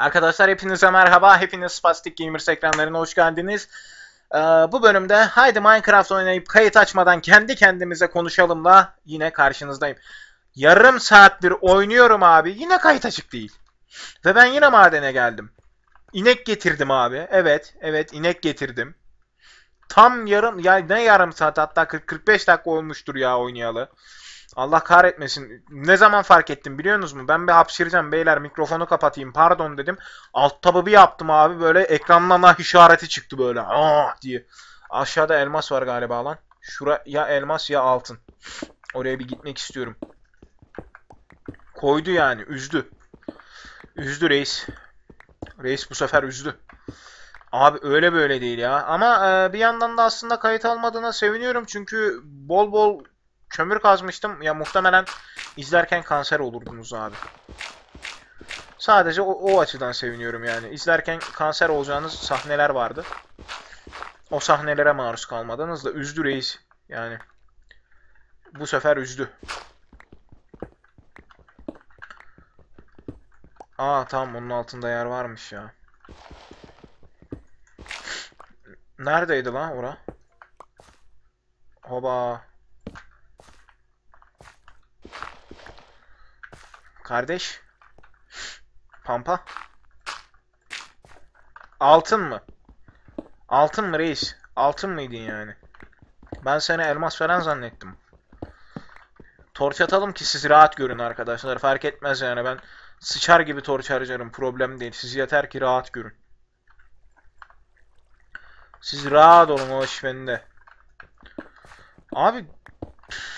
Arkadaşlar hepinize merhaba. Hepiniz Spastic Gamers ekranlarına hoş geldiniz. Ee, bu bölümde haydi Minecraft oynayıp kayıt açmadan kendi kendimize konuşalımla yine karşınızdayım. Yarım saattir oynuyorum abi. Yine kayıt açık değil. Ve ben yine madene geldim. İnek getirdim abi. Evet, evet inek getirdim. Tam yarım ya ne yarım saat hatta 40-45 dakika olmuştur ya oynayalı. Allah kahretmesin. Ne zaman fark ettim biliyor musunuz mu? Ben bir hapşıracağım beyler mikrofonu kapatayım pardon dedim. Alt tabı bir yaptım abi böyle ekrandan nah işareti çıktı böyle. Aa diye. Aşağıda elmas var galiba lan. Şura ya elmas ya altın. Oraya bir gitmek istiyorum. Koydu yani üzdü. Üzdü reis. Reis bu sefer üzdü. Abi öyle böyle değil ya. Ama e, bir yandan da aslında kayıt almadığına seviniyorum. Çünkü bol bol kömür kazmıştım. Ya muhtemelen izlerken kanser olurdunuz abi. Sadece o, o açıdan seviniyorum yani. İzlerken kanser olacağınız sahneler vardı. O sahnelere maruz kalmadınız da üzdü reis. Yani bu sefer üzdü. Aa tamam onun altında yer varmış ya. Neredeydi lan ora? Hoba. Kardeş. Pampa. Altın mı? Altın mı reis? Altın mıydın yani? Ben seni elmas falan zannettim. Torç atalım ki siz rahat görün arkadaşlar. Fark etmez yani ben sıçar gibi torç harcarım. Problem değil. Siz yeter ki rahat görün. Siz rahat olun o iş bende. Abi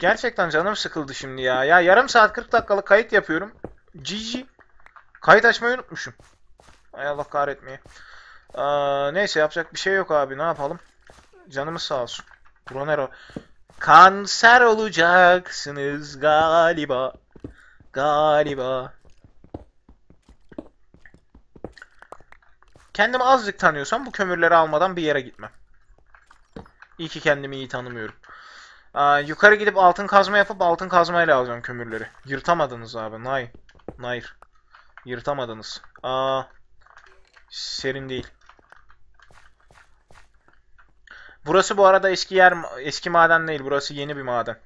gerçekten canım sıkıldı şimdi ya. Ya yarım saat 40 dakikalık kayıt yapıyorum. GG. Kayıt açmayı unutmuşum. Ay Allah kahretmeye. Aa, neyse yapacak bir şey yok abi. Ne yapalım? Canımız sağ olsun. Bronero. Kanser olacaksınız galiba. Galiba. Kendimi azıcık tanıyorsam bu kömürleri almadan bir yere gitmem. İyi ki kendimi iyi tanımıyorum. Aa, yukarı gidip altın kazma yapıp altın kazmayla alacağım kömürleri. Yırtamadınız abi. Nay. Nayr. Yırtamadınız. Aa, serin değil. Burası bu arada eski yer eski maden değil. Burası yeni bir maden.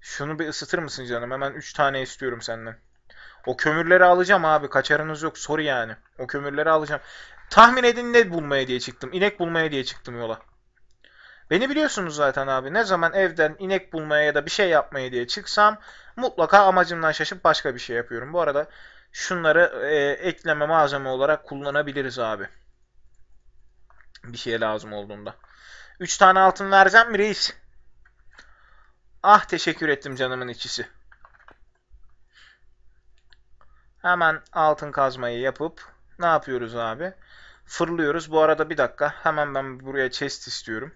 Şunu bir ısıtır mısın canım? Hemen 3 tane istiyorum senden. O kömürleri alacağım abi. Kaçarınız yok. Soru yani. O kömürleri alacağım. Tahmin edin ne bulmaya diye çıktım. İnek bulmaya diye çıktım yola. Beni biliyorsunuz zaten abi. Ne zaman evden inek bulmaya ya da bir şey yapmaya diye çıksam mutlaka amacımdan şaşıp başka bir şey yapıyorum. Bu arada şunları e, ekleme malzeme olarak kullanabiliriz abi. Bir şeye lazım olduğunda. 3 tane altın vereceğim mi reis? Ah teşekkür ettim canımın içisi. Hemen altın kazmayı yapıp ne yapıyoruz abi? Fırlıyoruz. Bu arada bir dakika. Hemen ben buraya chest istiyorum.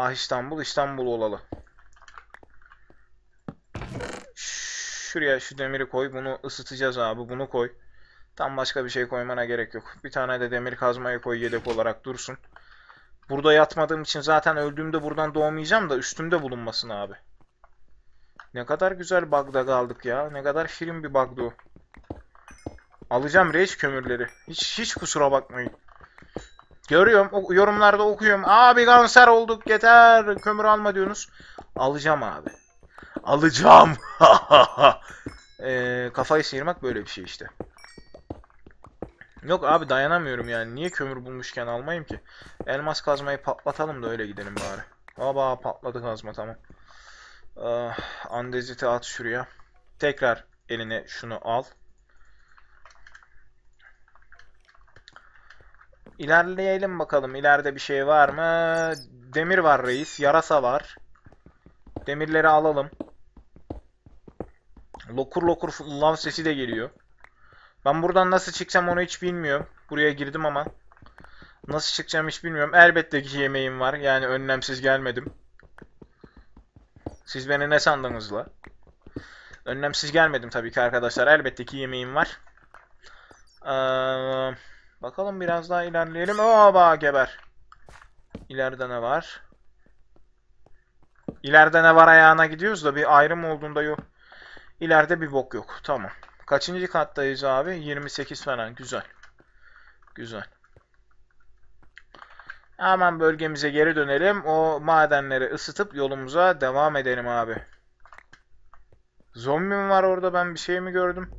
Ah İstanbul, İstanbul olalı. Şuraya şu demiri koy. Bunu ısıtacağız abi. Bunu koy. Tam başka bir şey koymana gerek yok. Bir tane de demir kazmayı koy yedek olarak dursun. Burada yatmadığım için zaten öldüğümde buradan doğmayacağım da üstümde bulunmasın abi. Ne kadar güzel bug'da kaldık ya. Ne kadar şirin bir bug'dı o. Alacağım reis kömürleri. Hiç hiç kusura bakmayın. Görüyorum. yorumlarda okuyorum. Abi kanser olduk yeter. Kömür alma diyorsunuz. Alacağım abi. Alacağım. Eee, kafayı sıyırmak böyle bir şey işte. Yok abi dayanamıyorum yani. Niye kömür bulmuşken almayayım ki? Elmas kazmayı patlatalım da öyle gidelim bari. Baba patladı kazma tamam. Ah, andeziti at şuraya. Tekrar eline şunu al. İlerleyelim bakalım. İleride bir şey var mı? Demir var reis. Yarasa var. Demirleri alalım. Lokur lokur lav sesi de geliyor. Ben buradan nasıl çıkacağım onu hiç bilmiyorum. Buraya girdim ama. Nasıl çıkacağım hiç bilmiyorum. Elbette ki yemeğim var. Yani önlemsiz gelmedim. Siz beni ne sandınız la? Önlemsiz gelmedim tabii ki arkadaşlar. Elbette ki yemeğim var. Ee, bakalım biraz daha ilerleyelim. Oba geber. İleride ne var? İleride ne var ayağına gidiyoruz da bir ayrım olduğunda yok. İleride bir bok yok. Tamam. Kaçıncı kattayız abi? 28 falan. Güzel. Güzel. Hemen bölgemize geri dönelim. O madenleri ısıtıp yolumuza devam edelim abi. Zombi mi var orada? Ben bir şey mi gördüm?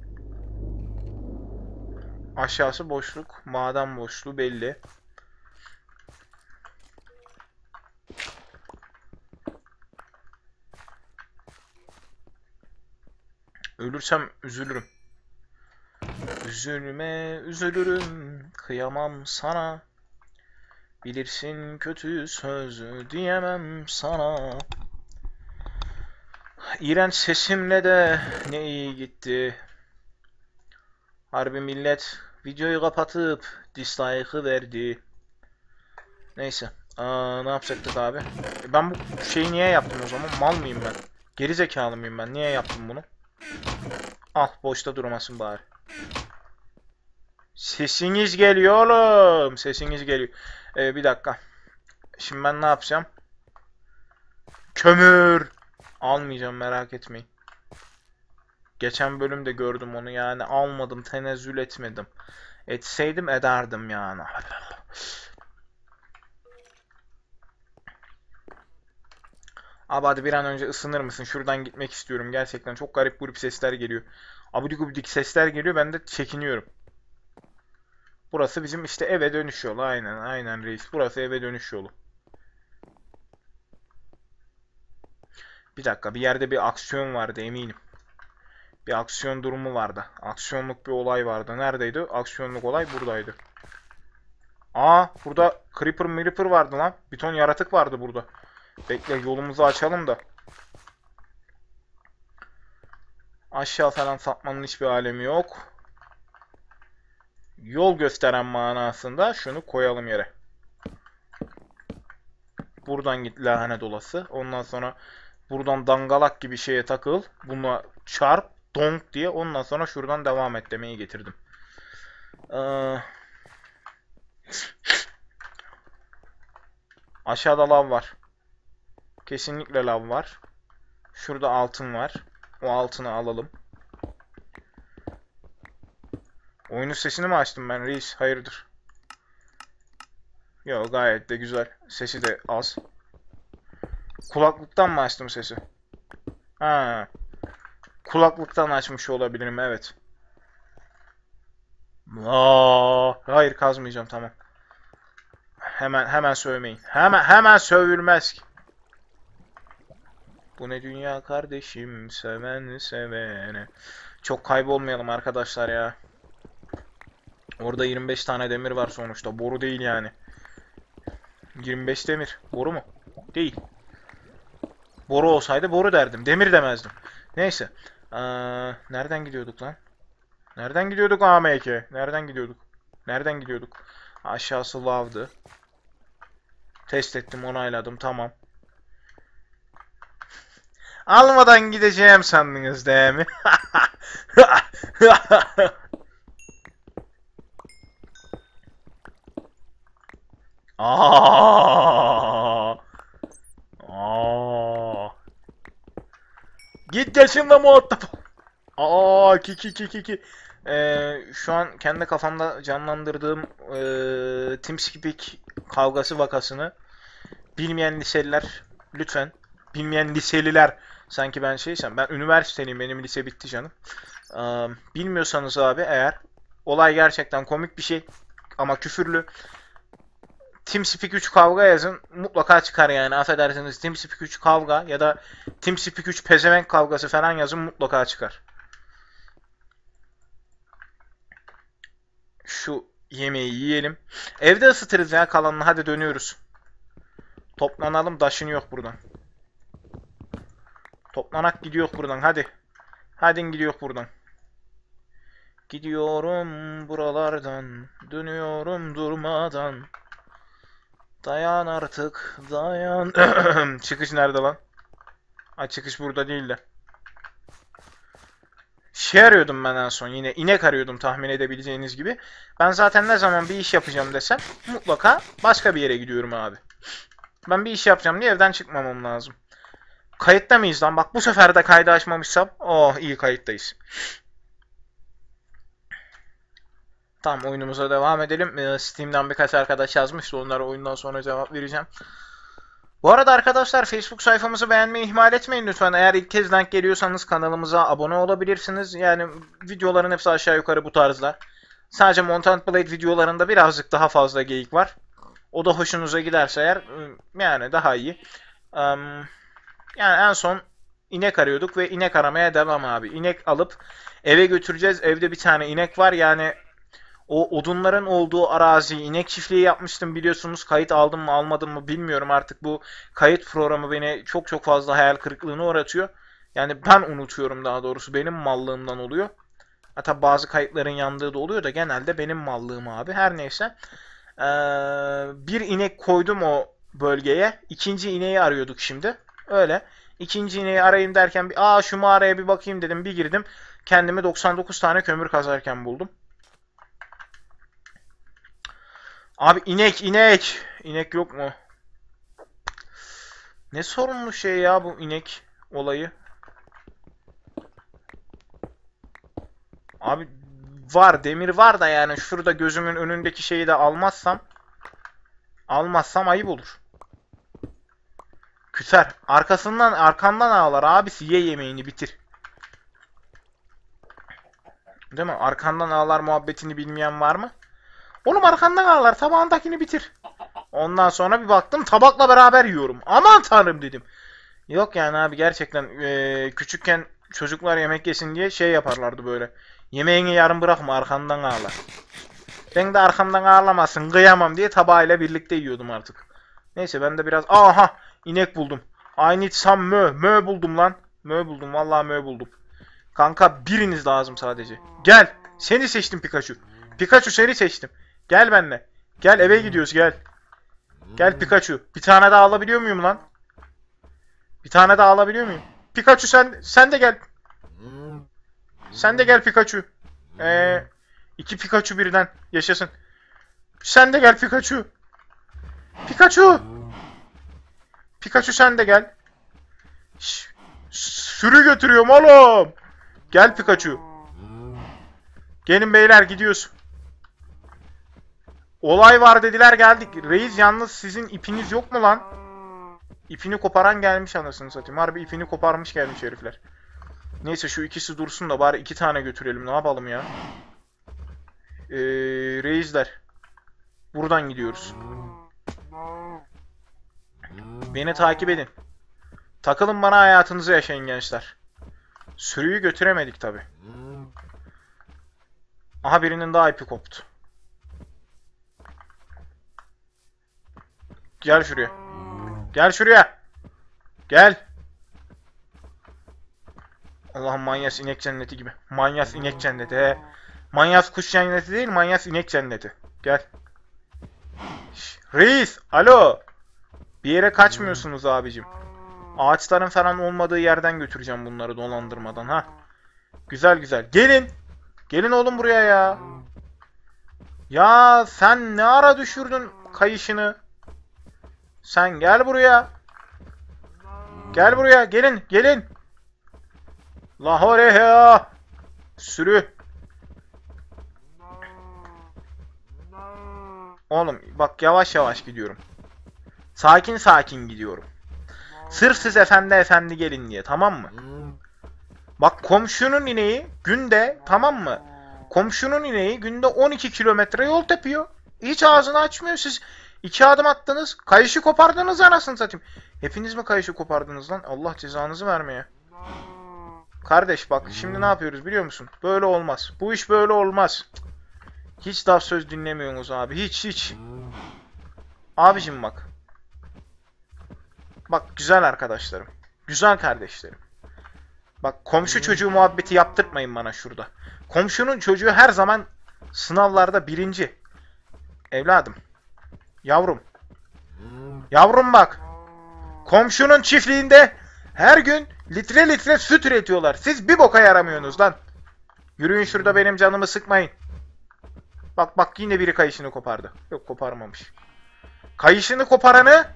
Aşağısı boşluk. Maden boşluğu belli. Ölürsem üzülürüm. Üzülme, üzülürüm, kıyamam sana. Bilirsin kötü sözü diyemem sana. İğrenç sesimle de ne iyi gitti. Harbi millet videoyu kapatıp dislike'ı verdi. Neyse. Aa, ne yapacaktık abi? E, Ben bu şeyi niye yaptım o zaman? Mal mıyım ben? Geri zekalı mıyım ben? Niye yaptım bunu? Al boşta durmasın bari. Sesiniz geliyor oğlum. Sesiniz geliyor. Ee, bir dakika. Şimdi ben ne yapacağım? Kömür. Almayacağım merak etmeyin. Geçen bölümde gördüm onu yani almadım tenezzül etmedim. Etseydim ederdim yani. Abi hadi bir an önce ısınır mısın? Şuradan gitmek istiyorum. Gerçekten çok garip grup sesler geliyor. Abidik gubidik sesler geliyor. Ben de çekiniyorum. Burası bizim işte eve dönüş yolu. Aynen aynen reis. Burası eve dönüş yolu. Bir dakika bir yerde bir aksiyon vardı eminim. Bir aksiyon durumu vardı. Aksiyonluk bir olay vardı. Neredeydi? Aksiyonluk olay buradaydı. Aa burada Creeper Creeper vardı lan. Bir ton yaratık vardı burada. Bekle yolumuzu açalım da. Aşağı falan sapmanın hiçbir alemi yok. Yol gösteren manasında şunu koyalım yere. Buradan git lahane dolası. Ondan sonra buradan dangalak gibi şeye takıl. Buna çarp donk diye. Ondan sonra şuradan devam et demeyi getirdim. Ee, aşağıda lav var. Kesinlikle lav var. Şurada altın var. O altını alalım. Oyunun sesini mi açtım ben reis? Hayırdır? Yo gayet de güzel. Sesi de az. Kulaklıktan mı açtım sesi? Ha. Kulaklıktan açmış olabilirim evet. Aa, hayır kazmayacağım tamam. Hemen hemen sövmeyin. Hemen hemen sövülmez ki. Bu ne dünya kardeşim seven sevene. Çok kaybolmayalım arkadaşlar ya. Orada 25 tane demir var sonuçta. Boru değil yani. 25 demir. Boru mu? Değil. Boru olsaydı boru derdim. Demir demezdim. Neyse. Aa, nereden gidiyorduk lan? Nereden gidiyorduk AMK? Nereden gidiyorduk? Nereden gidiyorduk? Aşağısı lavdı. Test ettim, onayladım. Tamam. Almadan gideceğim sandınız değil mi? Aa! Aa! Git yaşınla muhatap. ol. Aa ki ki ki ki ki. Ee, şu an kendi kafamda canlandırdığım ee, TeamSpeak kavgası vakasını bilmeyen liseliler lütfen bilmeyen liseliler sanki ben şeysem ben üniversiteliyim benim lise bitti canım. Ee, bilmiyorsanız abi eğer olay gerçekten komik bir şey ama küfürlü TeamSpeak 3 kavga yazın mutlaka çıkar yani affedersiniz TeamSpeak 3 kavga ya da TeamSpeak 3 pezevenk kavgası falan yazın mutlaka çıkar. Şu yemeği yiyelim. Evde ısıtırız ya kalanını hadi dönüyoruz. Toplanalım taşın yok buradan. Toplanak gidiyor buradan hadi. Hadi gidiyor buradan. Gidiyorum buralardan, dönüyorum durmadan. Dayan artık, dayan. çıkış nerede lan? Ay çıkış burada değil de. Şey arıyordum ben en son yine inek arıyordum tahmin edebileceğiniz gibi. Ben zaten ne zaman bir iş yapacağım desem mutlaka başka bir yere gidiyorum abi. Ben bir iş yapacağım diye evden çıkmamam lazım. Kayıtta mıyız lan? Bak bu sefer de kaydı açmamışsam. Oh iyi kayıttayız. Tamam oyunumuza devam edelim. Ee, Steam'den birkaç arkadaş yazmıştı. Onlara oyundan sonra cevap vereceğim. Bu arada arkadaşlar Facebook sayfamızı beğenmeyi ihmal etmeyin lütfen. Eğer ilk kez denk geliyorsanız kanalımıza abone olabilirsiniz. Yani videoların hepsi aşağı yukarı bu tarzda. Sadece Montant Blade videolarında birazcık daha fazla geyik var. O da hoşunuza giderse eğer ıı, yani daha iyi. Yani en son inek arıyorduk ve inek aramaya devam abi. İnek alıp eve götüreceğiz. Evde bir tane inek var. Yani o odunların olduğu arazi inek çiftliği yapmıştım biliyorsunuz. Kayıt aldım mı almadım mı bilmiyorum artık. Bu kayıt programı beni çok çok fazla hayal kırıklığına uğratıyor. Yani ben unutuyorum daha doğrusu. Benim mallığımdan oluyor. Hatta bazı kayıtların yandığı da oluyor da genelde benim mallığım abi. Her neyse. Ee, bir inek koydum o bölgeye. İkinci ineği arıyorduk şimdi. Öyle. İkinci ineği arayayım derken bir, aa şu mağaraya bir bakayım dedim. Bir girdim. Kendimi 99 tane kömür kazarken buldum. Abi inek inek. İnek yok mu? Ne sorunlu şey ya bu inek olayı. Abi var demir var da yani şurada gözümün önündeki şeyi de almazsam almazsam ayıp olur. Küser. Arkasından arkandan ağlar abisi ye yemeğini bitir. Değil mi? Arkandan ağlar muhabbetini bilmeyen var mı? Oğlum arkandan ağlar tabağındakini bitir. Ondan sonra bir baktım tabakla beraber yiyorum. Aman tanrım dedim. Yok yani abi gerçekten eee, küçükken çocuklar yemek yesin diye şey yaparlardı böyle. Yemeğini yarım bırakma arkandan ağla. Ben de arkamdan ağlamasın kıyamam diye tabağıyla birlikte yiyordum artık. Neyse ben de biraz aha inek buldum. I need some mö. Mö buldum lan. Mö buldum vallahi mö buldum. Kanka biriniz lazım sadece. Gel. Seni seçtim Pikachu. Pikachu seni seçtim. Gel benimle. Gel eve gidiyoruz gel. Gel Pikachu. Bir tane daha alabiliyor muyum lan? Bir tane daha alabiliyor muyum? Pikachu sen sen de gel. Sen de gel Pikachu. Ee, iki Pikachu birden yaşasın. Sen de gel Pikachu. Pikachu. Pikachu sen de gel. Sürü götürüyorum oğlum. Gel Pikachu. Gelin beyler gidiyoruz. Olay var dediler geldik. Reis yalnız sizin ipiniz yok mu lan? İpini koparan gelmiş anasını satayım. Harbi ipini koparmış gelmiş herifler. Neyse şu ikisi dursun da bari iki tane götürelim. Ne yapalım ya? Ee, reisler. Buradan gidiyoruz. Beni takip edin. Takılın bana hayatınızı yaşayın gençler. Sürüyü götüremedik tabi. Aha birinin daha ipi koptu. Gel şuraya. Gel şuraya. Gel. Allah'ım manyas inek cenneti gibi. Manyas inek cenneti. He. Manyas kuş cenneti değil, manyas inek cenneti. Gel. Şş, reis, alo. Bir yere kaçmıyorsunuz abicim. Ağaçların falan olmadığı yerden götüreceğim bunları dolandırmadan ha. Güzel güzel. Gelin. Gelin oğlum buraya ya. Ya sen ne ara düşürdün kayışını? Sen gel buraya. Gel buraya. Gelin. Gelin. Lahore ya. Sürü. Oğlum bak yavaş yavaş gidiyorum. Sakin sakin gidiyorum. Sırf siz efendi efendi gelin diye tamam mı? Bak komşunun ineği günde tamam mı? Komşunun ineği günde 12 kilometre yol tepiyor. Hiç ağzını açmıyor. Siz iki adım attınız. Kayışı kopardınız anasını satayım. Hepiniz mi kayışı kopardınız lan? Allah cezanızı vermeye. Kardeş bak şimdi ne yapıyoruz biliyor musun? Böyle olmaz. Bu iş böyle olmaz. Hiç laf söz dinlemiyorsunuz abi. Hiç hiç. Abicim bak. Bak güzel arkadaşlarım. Güzel kardeşlerim. Bak komşu çocuğu muhabbeti yaptırtmayın bana şurada. Komşunun çocuğu her zaman sınavlarda birinci. Evladım. Yavrum. Yavrum bak. Komşunun çiftliğinde her gün litre litre süt üretiyorlar. Siz bir boka yaramıyorsunuz lan. Yürüyün şurada benim canımı sıkmayın. Bak bak yine biri kayışını kopardı. Yok koparmamış. Kayışını koparanı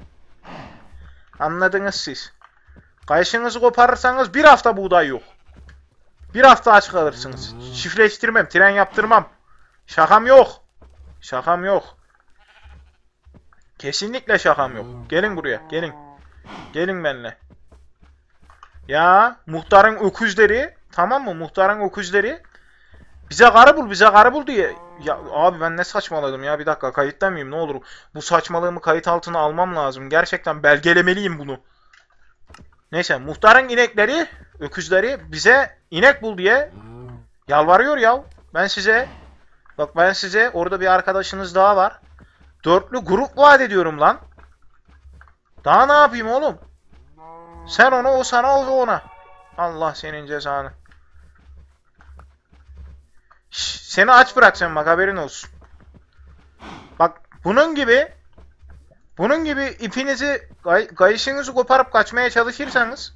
anladınız siz. Kayışınızı koparırsanız bir hafta buğday yok. Bir hafta aç kalırsınız. Çiftleştirmem, tren yaptırmam. Şakam yok. Şakam yok. Kesinlikle şakam yok. Gelin buraya. Gelin. Gelin benimle. Ya muhtarın öküzleri tamam mı? Muhtarın öküzleri bize karı bul, bize karı bul diye. Ya abi ben ne saçmaladım ya bir dakika kayıtta mıyım ne olur. Bu saçmalığımı kayıt altına almam lazım. Gerçekten belgelemeliyim bunu. Neyse muhtarın inekleri, öküzleri bize inek bul diye yalvarıyor ya. Ben size bak ben size orada bir arkadaşınız daha var. Dörtlü grup vaat ediyorum lan. Daha ne yapayım oğlum? Sen ona o sana o ona. Allah senin cezanı. Şş, seni aç bırakacağım bak haberin olsun. Bak bunun gibi bunun gibi ipinizi gay gayışınızı koparıp kaçmaya çalışırsanız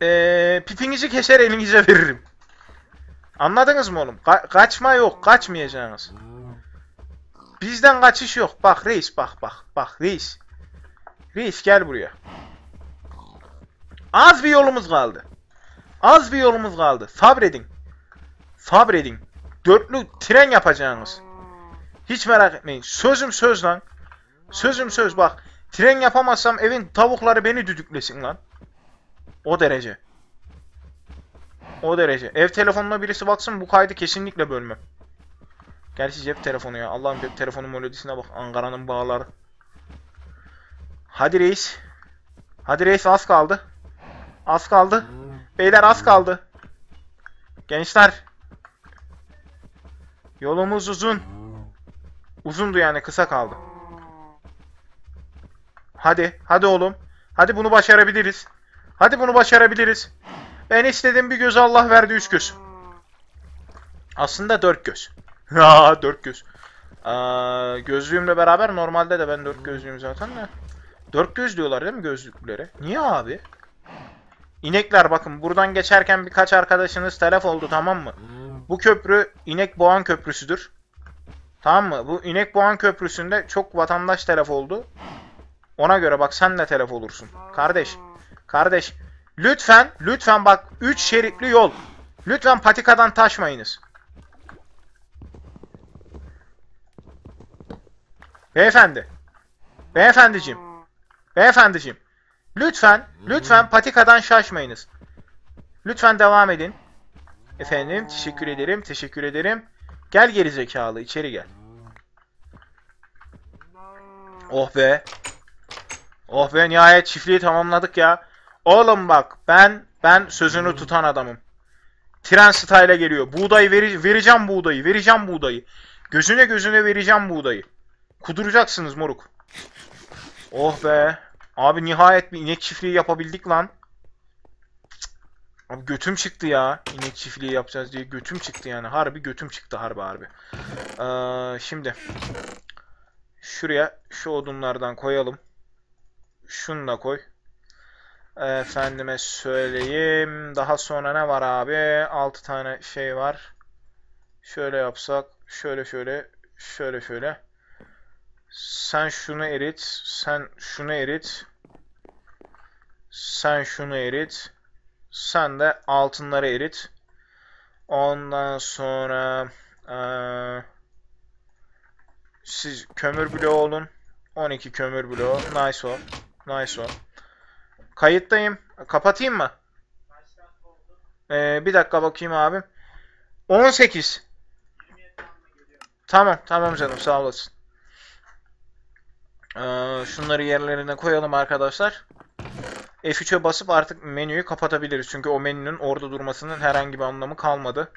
eee pipinizi keser elinize veririm. Anladınız mı oğlum? Ka- kaçma yok. Kaçmayacaksınız. Bizden kaçış yok. Bak reis bak bak. Bak reis. Reis gel buraya. Az bir yolumuz kaldı. Az bir yolumuz kaldı. Sabredin. Sabredin. Dörtlü tren yapacaksınız. Hiç merak etmeyin. Sözüm söz lan. Sözüm söz bak. Tren yapamazsam evin tavukları beni düdüklesin lan. O derece. O derece. Ev telefonuna birisi baksın bu kaydı kesinlikle bölmem. Gerçi cep telefonu ya. Allah'ım cep telefonu melodisine bak. Ankara'nın bağları. Hadi reis. Hadi reis az kaldı. Az kaldı. Beyler az kaldı. Gençler. Yolumuz uzun. Uzundu yani kısa kaldı. Hadi. Hadi oğlum. Hadi bunu başarabiliriz. Hadi bunu başarabiliriz. Ben istedim bir göz Allah verdi üç göz. Aslında dört göz. Ha dört göz. Aa, gözlüğümle beraber normalde de ben dört gözlüğüm zaten de. Dört göz diyorlar değil mi gözlüklere? Niye abi? İnekler bakın buradan geçerken birkaç arkadaşınız telef oldu tamam mı? Bu köprü inek boğan köprüsüdür. Tamam mı? Bu inek boğan köprüsünde çok vatandaş telef oldu. Ona göre bak sen de telef olursun. Kardeş. Kardeş. Lütfen, lütfen bak 3 şeritli yol. Lütfen patikadan taşmayınız. Beyefendi. Beyefendiciğim. Beyefendiciğim. Lütfen, lütfen patikadan şaşmayınız. Lütfen devam edin. Efendim, teşekkür ederim, teşekkür ederim. Gel geri zekalı, içeri gel. Oh be. Oh be, nihayet çiftliği tamamladık ya. Oğlum bak, ben ben sözünü tutan adamım. Tren style'a geliyor. Buğdayı veri, vereceğim buğdayı, vereceğim buğdayı. Gözüne gözüne vereceğim buğdayı. Kuduracaksınız moruk. Oh be. Abi nihayet bir inek çiftliği yapabildik lan. Abi götüm çıktı ya. İnek çiftliği yapacağız diye götüm çıktı yani. Harbi götüm çıktı harbi harbi. Ee, şimdi. Şuraya şu odunlardan koyalım. Şunu da koy. Efendime söyleyeyim. Daha sonra ne var abi? 6 tane şey var. Şöyle yapsak. Şöyle şöyle. Şöyle şöyle. Sen şunu erit. Sen şunu erit. Sen şunu erit. Sen de altınları erit. Ondan sonra eee, siz kömür bloğu olun. 12 kömür bloğu. Nice o. Nice o. Kayıttayım. Kapatayım mı? Ee, bir dakika bakayım abim. 18. Tamam, tamam canım sağ olasın. Ee, şunları yerlerine koyalım arkadaşlar. F3'e basıp artık menüyü kapatabiliriz. Çünkü o menünün orada durmasının herhangi bir anlamı kalmadı.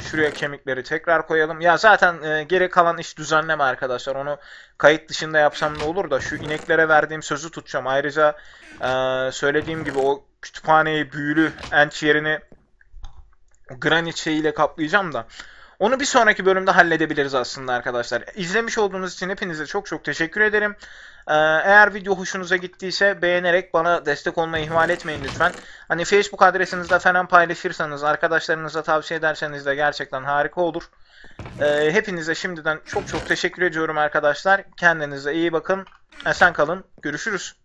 Şuraya kemikleri tekrar koyalım. Ya zaten e, geri kalan iş düzenleme arkadaşlar. Onu kayıt dışında yapsam ne olur da şu ineklere verdiğim sözü tutacağım. Ayrıca e, söylediğim gibi o kütüphaneyi büyülü enç yerini granit şeyiyle kaplayacağım da. Onu bir sonraki bölümde halledebiliriz aslında arkadaşlar. İzlemiş olduğunuz için hepinize çok çok teşekkür ederim. Ee, eğer video hoşunuza gittiyse beğenerek bana destek olmayı ihmal etmeyin lütfen. Hani Facebook adresinizde falan paylaşırsanız, arkadaşlarınıza tavsiye ederseniz de gerçekten harika olur. Ee, hepinize şimdiden çok çok teşekkür ediyorum arkadaşlar. Kendinize iyi bakın. Esen kalın. Görüşürüz.